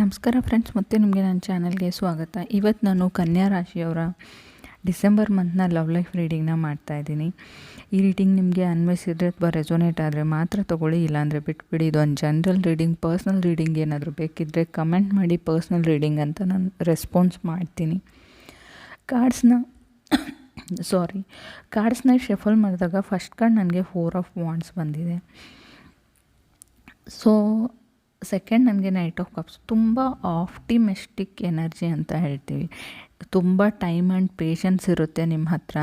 ನಮಸ್ಕಾರ ಫ್ರೆಂಡ್ಸ್ ಮತ್ತೆ ನಿಮಗೆ ನನ್ನ ಚಾನಲ್ಗೆ ಸ್ವಾಗತ. ಇವತ್ತು ನಾನು ಕನ್ಯಾ ರಾಶಿಯವರ ಡಿಸೆಂಬರ್ ಮಂತ್ನ ಲವ್ ಲೈಫ್ ರೀಡಿಂಗ್ನ ಮಾಡ್ತಾಯಿದ್ದೀನಿ ಈ ರೀಡಿಂಗ್ ನಿಮಗೆ ಅನ್ವಯಿಸಿದ್ರೆ ಅಥವಾ ರೆಸೊನೇಟ್ ಆದರೆ ಮಾತ್ರ ತೊಗೊಳ್ಳಿ, ಇಲ್ಲಾಂದರೆ ಬಿಟ್ಬಿಡಿ. ಇದು ಒಂದು ಜನರಲ್ ರೀಡಿಂಗ್ ಪರ್ಸ್ನಲ್ ರೀಡಿಂಗ್ ಏನಾದರೂ ಬೇಕಿದ್ದರೆ ಕಮೆಂಟ್ ಮಾಡಿ ಪರ್ಸ್ನಲ್ ರೀಡಿಂಗ್ ಅಂತ ನಾನು ರೆಸ್ಪಾನ್ಸ್ ಮಾಡ್ತೀನಿ. ಕಾರ್ಡ್ಸ್ನ ಸಾರಿ ಕಾರ್ಡ್ಸ್ನ ಶಫಲ್ ಮಾಡಿದಾಗ ಫಸ್ಟ್ ಕಾರ್ಡ್ ನನಗೆ ಫೋರ್ ಆಫ್ ವಾಂಡ್ಸ್ ಬಂದಿದೆ. ಸೊ ಸೆಕೆಂಡ್ ನನಗೆ ನೈಟ್ ಆಫ್ ಕಪ್ಸ್ ತುಂಬ ಆಪ್ಟಿಮೆಸ್ಟಿಕ್ ಎನರ್ಜಿ ಅಂತ ಹೇಳ್ತೀವಿ. ತುಂಬ ಟೈಮ್ ಆ್ಯಂಡ್ ಪೇಷನ್ಸ್ ಇರುತ್ತೆ ನಿಮ್ಮ ಹತ್ರ.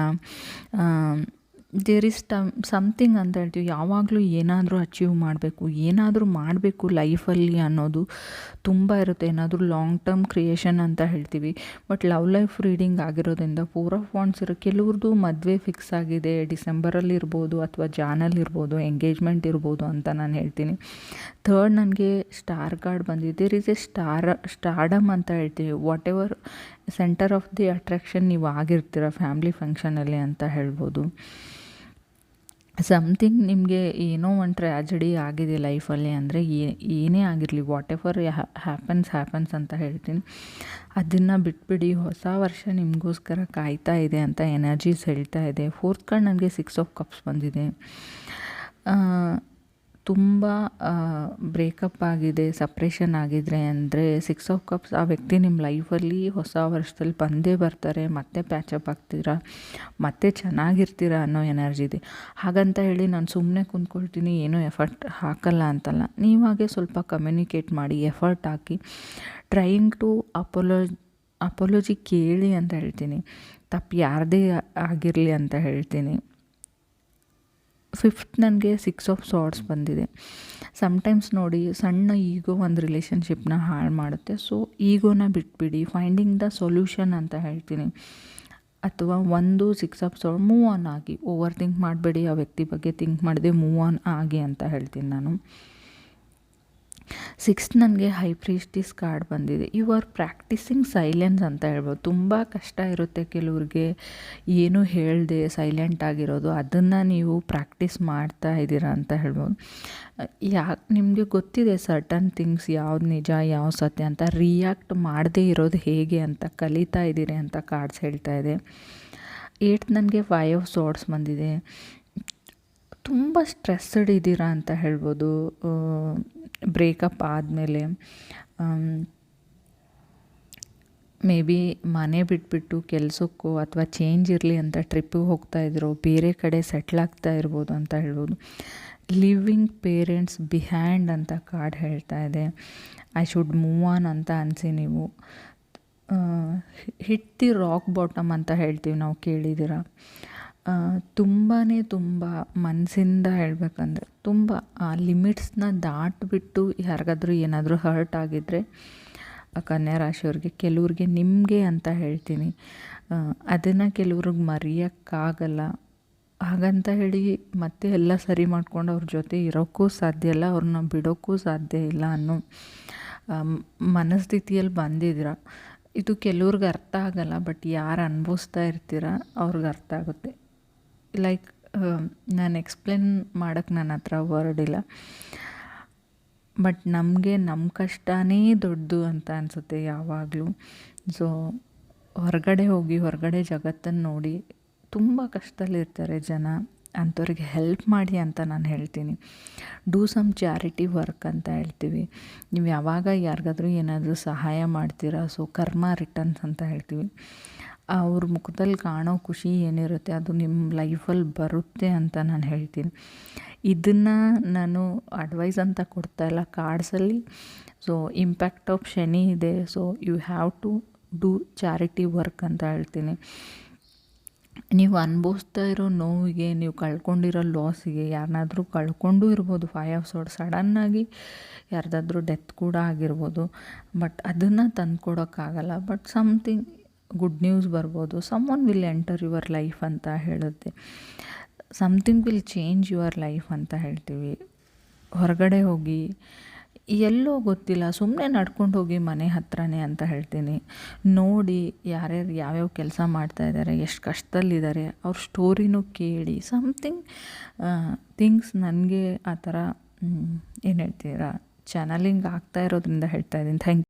ದೇರ್ ಇಸ್ ಟಮ್ ಸಮಥಿಂಗ್ ಅಂತ ಹೇಳ್ತೀವಿ. ಯಾವಾಗಲೂ ಏನಾದರೂ ಅಚೀವ್ ಮಾಡಬೇಕು, ಏನಾದರೂ ಮಾಡಬೇಕು ಲೈಫಲ್ಲಿ ಅನ್ನೋದು ತುಂಬ ಇರುತ್ತೆ. ಏನಾದರೂ ಲಾಂಗ್ ಟರ್ಮ್ ಕ್ರಿಯೇಷನ್ ಅಂತ ಹೇಳ್ತೀವಿ. ಬಟ್ ಲವ್ ಲೈಫ್ ರೀಡಿಂಗ್ ಆಗಿರೋದ್ರಿಂದ ಫೋರ್ ಆಫ್ ವಾಂಡ್ಸ್ ಇರೋ ಕೆಲವ್ರದ್ದು ಮದುವೆ ಫಿಕ್ಸ್ ಆಗಿದೆ ಡಿಸೆಂಬರಲ್ಲಿ ಇರ್ಬೋದು ಅಥವಾ ಜಾನಲ್ಲಿ ಇರ್ಬೋದು ಎಂಗೇಜ್ಮೆಂಟ್ ಇರ್ಬೋದು ಅಂತ ನಾನು ಹೇಳ್ತೀನಿ. ಥರ್ಡ್ ನನಗೆ ಸ್ಟಾರ್ ಕಾರ್ಡ್ ಬಂದಿದೆ. There is a star stardom ಅಂತ ಹೇಳ್ತೀವಿ. Whatever centre of the attraction ನೀವು ಆಗಿರ್ತೀರ ಫ್ಯಾಮ್ಲಿ ಫಂಕ್ಷನಲ್ಲಿ ಅಂತ ಹೇಳ್ಬೋದು. ಸಮಥಿಂಗ್ ನಿಮಗೆ ಏನೋ ಒಂದು ಟ್ರ್ಯಾಜಡಿ ಆಗಿದೆ ಲೈಫಲ್ಲಿ ಅಂದರೆ ಏನೇ ಆಗಿರಲಿ ವಾಟ್ ಎವರ್ ಹ್ಯಾಪನ್ಸ್ ಹ್ಯಾಪನ್ಸ್ ಅಂತ ಹೇಳ್ತೀನಿ. ಅದನ್ನು ಬಿಟ್ಬಿಡಿ, ಹೊಸ ವರ್ಷ ನಿಮಗೋಸ್ಕರ ಕಾಯ್ತಾ ಇದೆ ಅಂತ ಎನರ್ಜೀಸ್ ಹೇಳ್ತಾ ಇದೆ. ಫೋರ್ತ್ ಕಾರ್ಡ್ ನನಗೆ ಸಿಕ್ಸ್ ಆಫ್ ಕಪ್ಸ್ ಬಂದಿದೆ. ತುಂಬ ಬ್ರೇಕಪ್ ಆಗಿದೆ ಸಪ್ರೇಷನ್ ಆಗಿದ್ರೆ ಅಂದರೆ ಸಿಕ್ಸ್ ಆಫ್ ಕಪ್ಸ್ ಆ ವ್ಯಕ್ತಿ ನಿಮ್ಮ ಲೈಫಲ್ಲಿ ಹೊಸ ವರ್ಷದಲ್ಲಿ ಬಂದೇ ಬರ್ತಾರೆ, ಮತ್ತೆ ಪ್ಯಾಚಪ್ ಆಗ್ತೀರಾ, ಮತ್ತೆ ಚೆನ್ನಾಗಿರ್ತೀರ ಅನ್ನೋ ಎನರ್ಜಿ ಇದೆ. ಹಾಗಂತ ಹೇಳಿ ನಾನು ಸುಮ್ಮನೆ ಕುಂತ್ಕೊಳ್ತೀನಿ, ಏನೂ ಎಫರ್ಟ್ ಹಾಕಲ್ಲ ಅಂತಲ್ಲ. ನೀವಾಗೆ ಸ್ವಲ್ಪ ಕಮ್ಯುನಿಕೇಟ್ ಮಾಡಿ ಎಫರ್ಟ್ ಹಾಕಿ ಟ್ರೈಯಿಂಗ್ ಟು ಅಪೋಲೋ ಅಪೋಲಜಿ ಕೇಳಿ ಅಂತ ಹೇಳ್ತೀನಿ. ತಪ್ಪು ಯಾರದೇ ಆಗಿರಲಿ ಅಂತ ಹೇಳ್ತೀನಿ. ಫಿಫ್ತ್ ನನಗೆ ಸಿಕ್ಸ್ ಆಫ್ ಸಾರ್ಟ್ಸ್ ಬಂದಿದೆ. ಸಮ್ಟೈಮ್ಸ್ ನೋಡಿ ಸಣ್ಣ ಈಗೋ ಒಂದು ರಿಲೇಷನ್ಶಿಪ್ನ ಹಾಳು ಮಾಡುತ್ತೆ. ಸೊ ಈಗೋನ ಬಿಟ್ಬಿಡಿ. ಫೈಂಡಿಂಗ್ ದ ಸೊಲ್ಯೂಷನ್ ಅಂತ ಹೇಳ್ತೀನಿ. ಅಥವಾ ಒಂದು six of sort move on ಆಗಿ. ಓವರ್ ಥಿಂಕ್ ಮಾಡಬೇಡಿ ಆ ವ್ಯಕ್ತಿ ಬಗ್ಗೆ. ಥಿಂಕ್ ಮಾಡಿದೆ ಮೂವ್ ಆನ್ ಆಗಿ ಅಂತ ಹೇಳ್ತೀನಿ ನಾನು. ಸಿಕ್ಸ್ತ್ ನನಗೆ ಹೈ ಪ್ರೀಸ್ಟಿಸ್ ಕಾರ್ಡ್ ಬಂದಿದೆ. ಯು ಆರ್ ಪ್ರಾಕ್ಟೀಸಿಂಗ್ ಸೈಲೆನ್ಸ್ ಅಂತ ಹೇಳ್ಬೋದು. ತುಂಬ ಕಷ್ಟ ಇರುತ್ತೆ ಕೆಲವ್ರಿಗೆ ಏನು ಹೇಳದೆ ಸೈಲೆಂಟ್ ಆಗಿರೋದು. ಅದನ್ನು ನೀವು ಪ್ರಾಕ್ಟೀಸ್ ಮಾಡ್ತಾ ಇದ್ದೀರಾ ಅಂತ ಹೇಳ್ಬೋದು. ಯಾಕೆ ನಿಮಗೆ ಗೊತ್ತಿದೆ ಸರ್ಟನ್ ಥಿಂಗ್ಸ್ ಯಾವ್ದು ನಿಜ ಯಾವ ಸತ್ಯ ಅಂತ. ರಿಯಾಕ್ಟ್ ಮಾಡದೇ ಇರೋದು ಹೇಗೆ ಅಂತ, ಕಲಿತಾ ಇದ್ದೀರಿ ಅಂತ ಕಾರ್ಡ್ಸ್ ಹೇಳ್ತಾ ಇದೆ. ಏಟ್ ನನಗೆ ಫೈವ್ ಆಫ್ ಸೋಡ್ಸ್ ಬಂದಿದೆ. ತುಂಬ ಸ್ಟ್ರೆಸ್ಡ್ ಇದ್ದೀರಾ ಅಂತ ಹೇಳ್ಬೋದು. ಬ್ರೇಕಪ್ ಆದಮೇಲೆ ಮೇ ಬಿ ಮನೆ ಬಿಟ್ಬಿಟ್ಟು ಕೆಲಸಕ್ಕೋ ಅಥವಾ ಚೇಂಜ್ ಇರಲಿ ಅಂತ ಟ್ರಿಪ್ಪಿಗೆ ಹೋಗ್ತಾ ಇದ್ರು, ಬೇರೆ ಕಡೆ ಸೆಟ್ಲ್ ಆಗ್ತಾ ಇರ್ಬೋದು ಅಂತ ಹೇಳ್ಬೋದು. ಲಿವಿಂಗ್ ಪೇರೆಂಟ್ಸ್ ಬಿಹ್ಯಾಂಡ್ ಅಂತ ಕಾರ್ಡ್ ಹೇಳ್ತಾ ಇದೆ. ಐ ಶುಡ್ ಮೂವ್ ಆನ್ ಅಂತ ಅನಿಸಿ ನೀವು. ಹಿಟ್ ದಿ ರಾಕ್ ಬಾಟಮ್ ಅಂತ ಹೇಳ್ತೀವಿ ನಾವು ಕೇಳಿದ್ದೀರ? ತುಂಬಾ ತುಂಬ ಮನಸ್ಸಿಂದ ಹೇಳಬೇಕಂದ್ರೆ ತುಂಬ, ಆ, ಲಿಮಿಟ್ಸ್ನ ದಾಟಿಬಿಟ್ಟು ಯಾರಿಗಾದರೂ ಏನಾದರೂ ಹರ್ಟ್ ಆಗಿದ್ದರೆ ಕನ್ಯಾ ರಾಶಿಯವ್ರಿಗೆ ಕೆಲವ್ರಿಗೆ ನಿಮಗೆ ಅಂತ ಹೇಳ್ತೀನಿ. ಅದನ್ನು ಕೆಲವ್ರಿಗೆ ಮರೆಯೋಕ್ಕಾಗಲ್ಲ. ಹಾಗಂತ ಹೇಳಿ ಮತ್ತೆ ಎಲ್ಲ ಸರಿ ಮಾಡ್ಕೊಂಡು ಅವ್ರ ಜೊತೆ ಇರೋಕ್ಕೂ ಸಾಧ್ಯ ಇಲ್ಲ ಅವ್ರನ್ನ ಬಿಡೋಕ್ಕೂ ಸಾಧ್ಯ ಇಲ್ಲ ಅನ್ನೋ ಮನಸ್ಥಿತಿಯಲ್ಲಿ ಬಂದಿದ್ದೀರ? ಇದು ಕೆಲವ್ರಿಗೆ ಅರ್ಥ ಆಗಲ್ಲ, ಬಟ್ ಯಾರು ಅನುಭವಿಸ್ತಾ ಇರ್ತೀರ, ಅವ್ರಿಗೆ ಅರ್ಥ ಆಗುತ್ತೆ. ಲೈಕ್ ನಾನು ಎಕ್ಸ್ಪ್ಲೇನ್ ಮಾಡೋಕ್ಕೆ ನನ್ನ ಹತ್ರ ವರ್ಡ್ ಇಲ್ಲ. ಬಟ್ ನಮಗೆ ನಮ್ಮ ಕಷ್ಟನೇ ದೊಡ್ಡದು ಅಂತ ಅನಿಸುತ್ತೆ ಯಾವಾಗಲೂ. ಸೊ ಹೊರಗಡೆ ಹೋಗಿ ಹೊರಗಡೆ ಜಗತ್ತನ್ನು ನೋಡಿ ತುಂಬ ಕಷ್ಟದಲ್ಲಿರ್ತಾರೆ ಜನ. ಅಂಥವ್ರಿಗೆ ಹೆಲ್ಪ್ ಮಾಡಿ ಅಂತ ನಾನು ಹೇಳ್ತೀನಿ. ಡೂ ಸಮ್ ಚಾರಿಟಿ ವರ್ಕ್ ಅಂತ ಹೇಳ್ತೀವಿ. ನೀವು ಯಾವಾಗ ಯಾರಿಗಾದರೂ ಏನಾದರೂ ಸಹಾಯ ಮಾಡ್ತೀರಾ ಸೊ ಕರ್ಮ ರಿಟರ್ನ್ಸ್ ಅಂತ ಹೇಳ್ತೀವಿ. ಅವ್ರ ಮುಖದಲ್ಲಿ ಕಾಣೋ ಖುಷಿ ಏನಿರುತ್ತೆ ಅದು ನಿಮ್ಮ ಲೈಫಲ್ಲಿ ಬರುತ್ತೆ ಅಂತ ನಾನು ಹೇಳ್ತೀನಿ. ಇದನ್ನು ನಾನು ಅಡ್ವೈಸ್ ಅಂತ ಕೊಡ್ತಾ ಇಲ್ಲ ಕಾರ್ಡ್ಸಲ್ಲಿ ಸೊ ಇಂಪ್ಯಾಕ್ಟ್ ಆಫ್ ಶನಿ ಇದೆ. So you have to do charity work ಅಂತ ಹೇಳ್ತೀನಿ. ನೀವು ಅನುಭವಿಸ್ತಾ ಇರೋ ನೋವಿಗೆ, ನೀವು ಕಳ್ಕೊಂಡಿರೋ ಲಾಸಿಗೆ ಯಾರನ್ನಾದರೂ ಕಳ್ಕೊಂಡು ಇರ್ಬೋದು. ಫೈ ಆಫ್ ಸೋಡ್ ಸಡನ್ನಾಗಿ ಯಾರ್ದಾದ್ರೂ ಡೆತ್ ಕೂಡ ಆಗಿರ್ಬೋದು. ಬಟ್ ಅದನ್ನು ತಂದ್ಕೊಡೋಕ್ಕಾಗಲ್ಲ. ಬಟ್ ಸಮಥಿಂಗ್ ಗುಡ್ ನ್ಯೂಸ್ ಬರ್ಬೋದು. Someone will enter your life ಅಂತ ಹೇಳುತ್ತೆ. Something will change your life ಅಂತ ಹೇಳ್ತೀವಿ. ಹೊರಗಡೆ ಹೋಗಿ, ಎಲ್ಲೋ ಗೊತ್ತಿಲ್ಲ ಸುಮ್ಮನೆ ನಡ್ಕೊಂಡು ಹೋಗಿ ಮನೆ ಹತ್ರನೇ ಅಂತ ಹೇಳ್ತೀನಿ. ನೋಡಿ ಯಾರ್ಯಾರು ಯಾವ್ಯಾವ ಕೆಲಸ ಮಾಡ್ತಾ ಇದ್ದಾರೆ ಎಷ್ಟು ಕಷ್ಟದಲ್ಲಿದ್ದಾರೆ ಅವ್ರ ಸ್ಟೋರಿನೂ ಕೇಳಿ ಸಮ್ಥಿಂಗ್ ಥಿಂಗ್ಸ್ ನನಗೆ ಆ ಥರ ಏನು ಹೇಳ್ತೀರಾ ಚಾನಲಿಂಗ್ ಆಗ್ತಾ ಇರೋದ್ರಿಂದ ಹೇಳ್ತಾ ಇದ್ದೀನಿ. ಥ್ಯಾಂಕ್